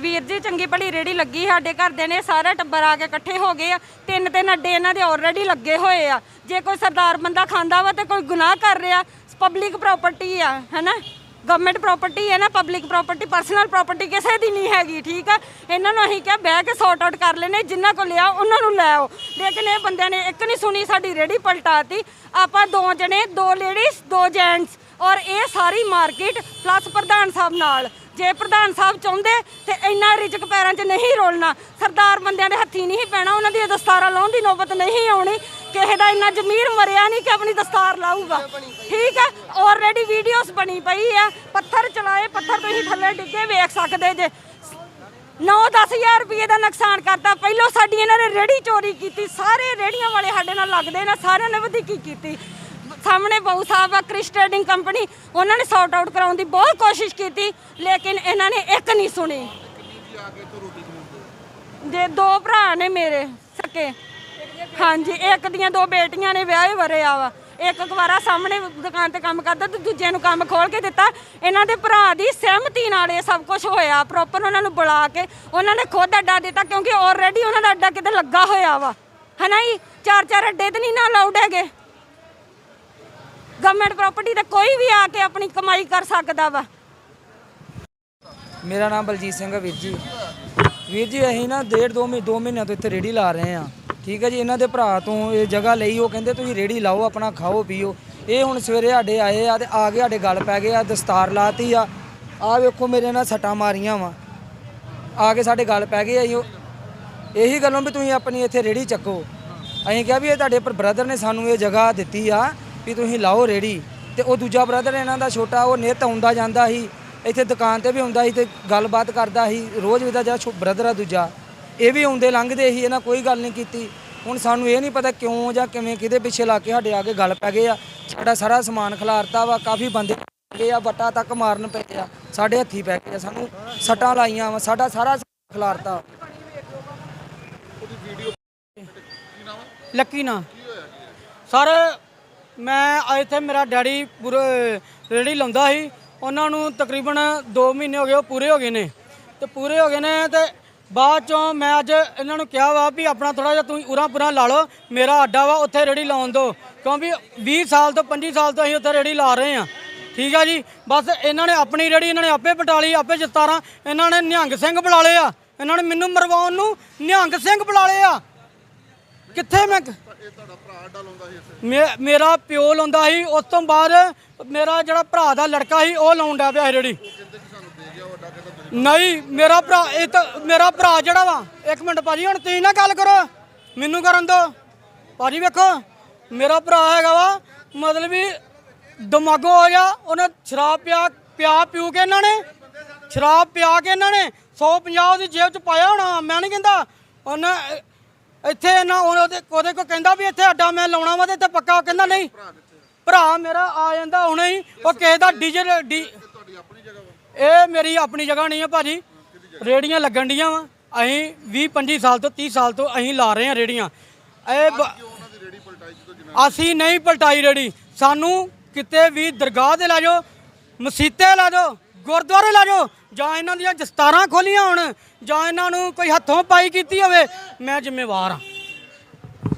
ਵੀਰ ਜੀ, ਚੰਗੀ ਭਲੀ ਰੇੜੀ ਲੱਗੀ ਸਾਡੇ ਘਰ ਦੇ ਨੇ, ਸਾਰੇ ਟੱਬਰ ਆ ਕੇ ਇਕੱਠੇ ਹੋ ਗਏ ਆ। ਤਿੰਨ ਤਿੰਨ ਅੱਡੇ ਇਹਨਾਂ ਦੇ ਆਲਰੇਡੀ ਲੱਗੇ ਹੋਏ ਆ। ਜੇ ਕੋਈ ਸਰਦਾਰ ਬੰਦਾ ਖਾਂਦਾ ਵਾ ਤੇ ਕੋਈ ਗੁਨਾਹ ਕਰ ਰਿਹਾ ਪਬਲਿਕ ਪ੍ਰਾਪਰਟੀ ਆ, ਹੈਨਾ? ਗਵਰਨਮੈਂਟ ਪ੍ਰਾਪਰਟੀ ਹੈ ਨਾ ਪਬਲਿਕ ਪ੍ਰਾਪਰਟੀ ਪਰਸਨਲ ਪ੍ਰਾਪਰਟੀ ਕਿਸੇ ਦੀ ਨਹੀਂ ਹੈਗੀ, ਠੀਕ ਆ? ਇਹਨਾਂ ਨੂੰ ਅਸੀਂ ਕਿਹਾ, ਬਹਿ ਕੇ ਸੌਟ ਆਊਟ ਕਰ ਲੈਨੇ ਜਿਨ੍ਹਾਂ ਕੋ ਲਿਆ, ਉਹਨਾਂ ਨੂੰ ਲੈ ਆਓ। ਲੇਕਿਨ ਇਹ ਬੰਦਿਆਂ ਨੇ ਇੱਕ ਨਹੀਂ ਸੁਣੀ, ਸਾਡੀ ਰੇੜੀ ਪਲਟਾਤੀ। ਆਪਾਂ ਦੋ ਜਣੇ, ਦੋ ਲੇਡੀਜ਼ ਦੋ ਜੈਂਟਸ ਔਰ ਇਹ ਸਾਰੀ ਮਾਰਕੀਟ ਪਲੱਸ ਪ੍ਰਧਾਨ ਸਾਹਿਬ ਨਾਲ। ਜੇ ਪ੍ਰਧਾਨ ਸਾਹਿਬ ਚਾਹੁੰਦੇ ਤੇ ਇੰਨਾ ਰਿਜਕ ਪੈਰਾਂ 'ਚ ਨਹੀਂ ਰੋਲਣਾ, ਸਰਦਾਰ ਬੰਦਿਆਂ ਦੇ ਹੱਥੀ ਨਹੀਂ ਪੈਣਾ, ਉਹਨਾਂ ਦੀ ਦਸਤਾਰਾਂ ਲਾਉਣ ਦੀ ਨੌਬਤ ਨਹੀਂ ਆਉਣੀ, ਕਿਸੇ ਦਾ ਇੰਨਾ ਜ਼ਮੀਰ ਮਰਿਆ ਨਹੀਂ ਕਿ ਆਪਣੀ ਦਸਤਾਰ ਲਾਊਗਾ। ਠੀਕ ਹੈ ਆਲਰੇਡੀ ਵੀਡੀਓਜ਼ ਬਣੀ ਪਈ ਆ, ਪੱਥਰ ਚਲਾਏ, ਪੱਥਰ ਤੁਸੀਂ ਥੱਲੇ ਡਿੱਗੇ ਵੇਖ ਸਕਦੇ ਜੇ। 9-10000 ਰੁਪਏ ਦਾ ਨੁਕਸਾਨ ਕਰਤਾ, ਪਹਿਲਾਂ ਸਾਡੀ ਇਹਨਾਂ ਨੇ ਰੇੜੀ ਚੋਰੀ ਕੀਤੀ, ਸਾਰੇ ਰੇੜੀਆਂ ਵਾਲੇ ਸਾਡੇ ਨਾਲ ਲੱਗਦੇ ਨੇ, ਸਾਰਿਆਂ ਨੇ ਵਧੀਕੀ ਕੀਤੀ। ਸਾਹਮਣੇ ਬਹੁ ਸਾਹਿਬ ਆ, ਕ੍ਰਿਸ ਟ੍ਰੇਡਿੰਗ ਕੰਪਨੀ, ਉਹਨਾਂ ਨੇ ਸੌਟ ਆਊਟ ਕਰਾਉਣ ਦੀ ਬਹੁਤ ਕੋਸ਼ਿਸ਼ ਕੀਤੀ, ਲੇਕਿਨ ਇਹਨਾਂ ਨੇ ਇੱਕ ਨਹੀਂ ਸੁਣੀ। ਜੇ ਦੋ ਭਰਾ ਨੇ ਮੇਰੇ, ਸਕੇ। ਹਾਂਜੀ, ਇੱਕ ਦੀਆਂ ਦੋ ਬੇਟੀਆਂ ਨੇ, ਵਿਆਹੇ ਆ ਵਾ। ਇੱਕ ਕੁਵਾਰਾ ਸਾਹਮਣੇ ਦੁਕਾਨ ਤੇ ਕੰਮ ਕਰਦਾ ਤੇ ਦੂਜੇ ਨੂੰ ਕੰਮ ਖੋਲ ਕੇ ਦਿੱਤਾ। ਇਹਨਾਂ ਦੇ ਭਰਾ ਦੀ ਸਹਿਮਤੀ ਨਾਲ ਇਹ ਸਭ ਕੁਝ ਹੋਇਆ ਪ੍ਰੋਪਰ ਉਹਨਾਂ ਨੂੰ ਬੁਲਾ ਕੇ ਉਹਨਾਂ ਨੇ ਖੁਦ ਅੱਡਾ ਦਿੱਤਾ, ਕਿਉਂਕਿ ਆਲਰੇਡੀ ਉਹਨਾਂ ਦਾ ਅੱਡਾ ਕਿਤੇ ਲੱਗਾ ਹੋਇਆ ਵਾ। ਹਨਾ ਜੀ? ਚਾਰ ਚਾਰ ਅੱਡੇ ਤੇ ਨਹੀਂ ਨਾ ਅਲਾਉਡ ਹੈਗੇ। ਗਵਰਨਮੈਂਟ ਪ੍ਰਾਪਰਟੀ ਤੇ ਕੋਈ ਵੀ ਆ ਕੇ ਆਪਣੀ ਕਮਾਈ ਕਰ ਸਕਦਾ ਵਾ। ਮੇਰਾ ਨਾਮ ਬਲਜੀਤ ਸਿੰਘ ਹੈ ਵੀਰ ਜੀ। ਵੀਰ ਜੀ, ਅਸੀਂ ਨਾ ਡੇਢ ਦੋ ਮਹੀਨੇ ਦੋ ਮਹੀਨਿਆਂ ਤੋਂ ਇੱਥੇ ਰੇੜੀ ਲਾ ਰਹੇ ਆ ਠੀਕ ਹੈ ਜੀ, ਇਹਨਾਂ ਦੇ ਭਰਾ ਤੋਂ ਇਹ ਜਗ੍ਹਾ ਲਈ, ਉਹ ਕਹਿੰਦੇ ਤੁਸੀਂ ਰੇੜੀ ਲਾਓ, ਆਪਣਾ ਖਾਓ, ਪੀਓ। ਇਹ ਹੁਣ ਸਵੇਰੇ ਸਾਡੇ ਆਏ ਆ ਤੇ ਆ ਕੇ ਸਾਡੇ ਗੱਲ ਪੈ ਗਏ ਆ, ਦਸਤਾਰ ਲਾਤੀ ਆ। ਆ ਵੇਖੋ ਮੇਰੇ ਨਾਲ ਸੱਟਾਂ ਮਾਰੀਆਂ ਵਾ। ਆ ਕੇ ਸਾਡੇ ਗੱਲ ਪੈ ਗਏ ਆ ਜੀ ਉਹ- ਇਹੀ ਗੱਲੋਂ ਵੀ ਤੁਸੀਂ ਆਪਣੀ ਇੱਥੇ ਰੇੜੀ ਚੱਕੋ। ਅਸੀਂ ਕਿਹਾ ਵੀ ਇਹ ਤੁਹਾਡੇ ਬ੍ਰਦਰ ਨੇ ਸਾਨੂੰ ਇਹ ਜਗ੍ਹਾ ਦਿੱਤੀ ਆ। ਵੀ ਤੁਸੀਂ ਲਾਓ ਰੇੜੀ ਤੇ ਉਹ ਦੂਜਾ ਬ੍ਰਦਰ ਇਹਨਾਂ ਦਾ ਛੋਟਾ ਉਹ ਨਿੱਤ ਆਉਂਦਾ ਜਾਂਦਾ ਸੀ ਇੱਥੇ ਦੁਕਾਨ ਤੇ ਵੀ ਆਉਂਦਾ ਸੀ ਤੇ ਗੱਲਬਾਤ ਕਰਦਾ ਸੀ ਰੋਜ਼ ਵੀ ਦਾ ਜਿਹੜਾ ਬ੍ਰਦਰ ਆ ਦੂਜਾ ਇਹ ਵੀ ਆਉਂਦੇ ਲੰਘਦੇ ਸੀ ਇਹਨਾਂ ਕੋਈ ਗੱਲ ਨਹੀਂ ਕੀਤੀ। ਹੁਣ ਸਾਨੂੰ ਇਹ ਨਹੀਂ ਪਤਾ ਕਿਉਂ ਜਾਂ ਕਿਵੇਂ ਕਿਹਦੇ ਪਿੱਛੇ ਲਾ ਕੇ ਸਾਡੇ ਆ ਕੇ ਗੱਲ ਪੈ ਗਏ ਆ ਸਾਡਾ ਸਾਰਾ ਸਮਾਨ ਖਿਲਾਰਤਾ ਵਾ ਕਾਫੀ ਬੰਦੇ ਗਏ ਆ ਬੱਟਾ ਤੱਕ ਮਾਰਨ ਪਏ ਆ ਸਾਡੇ ਹੱਥੀ ਪੈ ਗਏ ਆ ਸਾਨੂੰ ਸੱਟਾਂ ਲਾਈਆਂ ਵਾ ਸਾਡਾ ਸਾਰਾ ਸਮਾਨ ਖਿਲਾਰਤਾ। ਲੱਕੀ ਨਾ। ਸਰ ਮੈਂ ਇੱਥੇ ਮੇਰਾ ਡੈਡੀ ਪੂਰੇ, ਰੇੜੀ ਲਾਉਂਦਾ ਸੀ। ਉਹਨਾਂ ਨੂੰ ਤਕਰੀਬਨ 2 ਮਹੀਨੇ ਹੋ ਗਏ, ਉਹ ਪੂਰੇ ਹੋ ਗਏ ਨੇ। ਤੇ ਪੂਰੇ ਹੋ ਗਏ ਨੇ ਤੇ ਬਾਅਦ ਚੋਂ ਮੈਂ ਅੱਜ ਇਹਨਾਂ ਨੂੰ ਕਿਹਾ ਵਾ ਵੀ ਆਪਣਾ ਥੋੜਾ ਜਿਹਾ ਤੁਸੀਂ ਉਰਾਂ ਪੁਰਾਂ ਲਾ ਲਓ, ਮੇਰਾ ਅੱਡਾ ਵਾ, ਉੱਥੇ ਰੇੜੀ ਲਾਉਣ ਦਿਓ। ਕਿਉਂਕਿ 20 ਸਾਲ ਤੋਂ 25 ਸਾਲ ਤੋਂ ਅਸੀਂ ਉੱਥੇ ਰੇੜੀ ਲਾ ਰਹੇ ਆ ਠੀਕ ਆ ਜੀ? ਬਸ ਇਹਨਾਂ ਨੇ ਆਪਣੀ ਰੇੜੀ ਇਹਨਾਂ ਨੇ ਆਪੇ ਪਟਾਲੀ ਆਪੇ ਜਤਾਰਾਂ। ਇਹਨਾਂ ਨੇ ਨਿਹੰਗ ਸਿੰਘ ਬੁਲਾ ਲਏ ਆ। ਇਹਨਾਂ ਨੇ ਮੈਨੂੰ ਮਰਵਾਉਣ ਨੂੰ ਨਿਹੰਗ ਸਿੰਘ ਬੁਲਾ ਲਏ ਆ। ਕਿੱਥੇ ਮੈਂ ਮੇ- ਮੇਰਾ ਪਿਓ ਲਾਉਂਦਾ ਸੀ, ਉਸ ਤੋਂ ਬਾਅਦ ਮੇਰਾ ਜਿਹੜਾ ਭਰਾ ਦਾ ਲੜਕਾ ਸੀ, ਉਹ ਲਾਉਂਦਾ ਪਿਆ ਸੀ ਰੇੜੀ। ਨਹੀਂ, ਮੇਰਾ ਭਰਾ, ਇਹ ਤਾਂ ਮੇਰਾ ਭਰਾ ਜਿਹੜਾ ਵਾ, ਇੱਕ ਮਿੰਟ ਭਾਜੀ, ਹੁਣ ਤੁਸੀਂ ਨਾ ਗੱਲ ਕਰੋ, ਮੈਨੂੰ ਕਰਨ ਦਿਓ। ਭਾਜੀ ਵੇਖੋ, ਮੇਰਾ ਭਰਾ ਹੈਗਾ ਵਾ, ਮਤਲਬ ਵੀ ਦਿਮਾਗੋ ਹੋ ਗਿਆ, ਉਹਨੇ ਸ਼ਰਾਬ ਪਿਆ ਪਿਆ ਪਿਊ ਕੇ ਇਹਨਾਂ ਨੇ, ਸ਼ਰਾਬ ਪਿਆ ਕੇ ਇਹਨਾਂ ਨੇ 150 ਉਹਦੀ ਜੇਬ ਚ ਪਾਇਆ ਹੋਣਾ, ਮੈਂ ਨਹੀਂ ਕਹਿੰਦਾ, ਉਹਨੇ ਇੱਥੇ ਨਾ ਉਹਦੇ ਉਹਦੇ ਕੋ ਕਹਿੰਦਾ ਵੀ ਇੱਥੇ ਅੱਡਾ ਮੈਂ ਲਾਉਣਾ ਵਾ ਤੇ ਇੱਥੇ ਪੱਕਾ। ਉਹ ਕਹਿੰਦਾ ਨਹੀਂ। ਭਰਾ ਮੇਰਾ ਆ ਜਾਂਦਾ ਹੁਣੇ ਹੀ। ਉਹ ਕਿਸੇ ਦਾ ਡੀਜੇ ਡੀ ਇਹ ਮੇਰੀ ਆਪਣੀ ਜਗ੍ਹਾ ਨਹੀਂ ਹੈ ਭਾਜੀ। ਰੇੜੀਆਂ ਲੱਗਣ ਡੀਆਂ ਵਾ। ਅਸੀਂ 20 25 ਸਾਲ ਤੋਂ 30 ਸਾਲ ਤੋਂ ਅਸੀਂ ਲਾ ਰਹੇ ਹਾਂ ਰੇੜੀਆਂ। ਇਹ ਬ- ਅਸੀਂ ਨਹੀਂ ਪਲਟਾਈ ਰੇੜੀ। ਸਾਨੂੰ ਕਿਤੇ ਵੀ ਦਰਗਾਹ ਤੇ ਲੈ ਜਾਓ, ਮਸੀਤੇ ਲੈ ਜਾਓ, ਗੁਰਦੁਆਰੇ ਲੈ ਜਾਓ। ਜਾਂ ਇਹਨਾਂ ਦੀਆਂ ਦਸਤਾਰਾਂ ਖੋਲੀਆਂ ਹੋਣ, ਜਾਂ ਇਹਨਾਂ ਨੂੰ ਕੋਈ ਹੱਥੋਂ ਪਾਈ ਕੀਤੀ ਹੋਵੇ, ਮੈਂ ਜ਼ਿੰਮੇਵਾਰ ਹਾਂ।